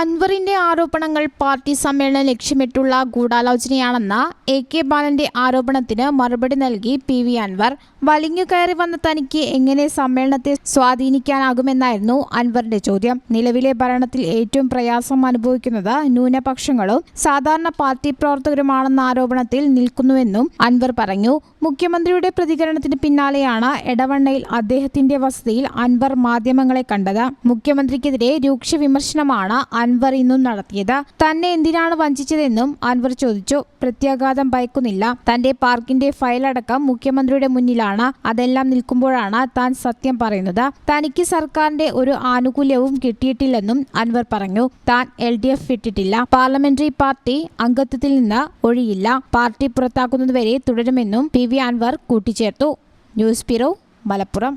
അൻവറിന്റെ ആരോപണങ്ങൾ പാർട്ടി സമ്മേളനം ലക്ഷ്യമിട്ടുള്ള ഗൂഢാലോചനയാണെന്ന എ കെ ബാലന്റെ ആരോപണത്തിന് മറുപടി നൽകി പി വി അൻവർ. വലിഞ്ഞു കയറി വന്ന തനിക്ക് എങ്ങനെ സമ്മേളനത്തെ സ്വാധീനിക്കാനാകുമെന്നായിരുന്നു അൻവറിന്റെ ചോദ്യം. നിലവിലെ ഭരണത്തിൽ ഏറ്റവും പ്രയാസം അനുഭവിക്കുന്നത് ന്യൂനപക്ഷങ്ങളും സാധാരണ പാർട്ടി പ്രവർത്തകരുമാണെന്ന ആരോപണത്തിൽ നിൽക്കുന്നുവെന്നും അൻവർ പറഞ്ഞു. മുഖ്യമന്ത്രിയുടെ പ്രതികരണത്തിന് പിന്നാലെയാണ് എടവണ്ണയിൽ അദ്ദേഹത്തിന്റെ വസതിയിൽ അൻവർ മാധ്യമങ്ങളെ കണ്ടത്. മുഖ്യമന്ത്രിക്കെതിരെ രൂക്ഷ വിമർശനമാണ് അൻവർ ഇന്നും നടത്തിയത്. തന്നെ എന്തിനാണ് വഞ്ചിച്ചതെന്നും അൻവർ ചോദിച്ചു. പ്രത്യാഘാതം ഭയക്കുന്നില്ല. തന്റെ പാർക്കിന്റെ ഫയലടക്കം മുഖ്യമന്ത്രിയുടെ മുന്നിലാണ്. അതെല്ലാം നിൽക്കുമ്പോഴാണ് താൻ സത്യം പറയുന്നത്. തനിക്ക് സർക്കാരിന്റെ ഒരു ആനുകൂല്യവും കിട്ടിയിട്ടില്ലെന്നും അൻവർ പറഞ്ഞു. താൻ എൽ ഡി എഫ് വിട്ടിട്ടില്ല പാർലമെന്ററി പാർട്ടി അംഗത്വത്തിൽ നിന്ന് ഒഴിയില്ല. പാർട്ടി പുറത്താക്കുന്നതുവരെ തുടരുമെന്നും പി വി അൻവർ കൂട്ടിച്ചേർത്തു. News bureau Malappuram.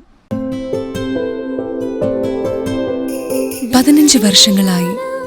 പതിനഞ്ച് വർഷങ്ങളായി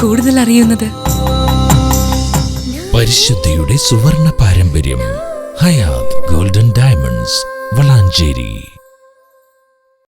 കൂടുതൽ അറിയുന്നത്? പരിശുദ്ധിയുടെ സുവർണ പാരമ്പര്യം ഹയാത് ഗോൾഡൻ ഡയമണ്ട്സ് വളാഞ്ചേരി.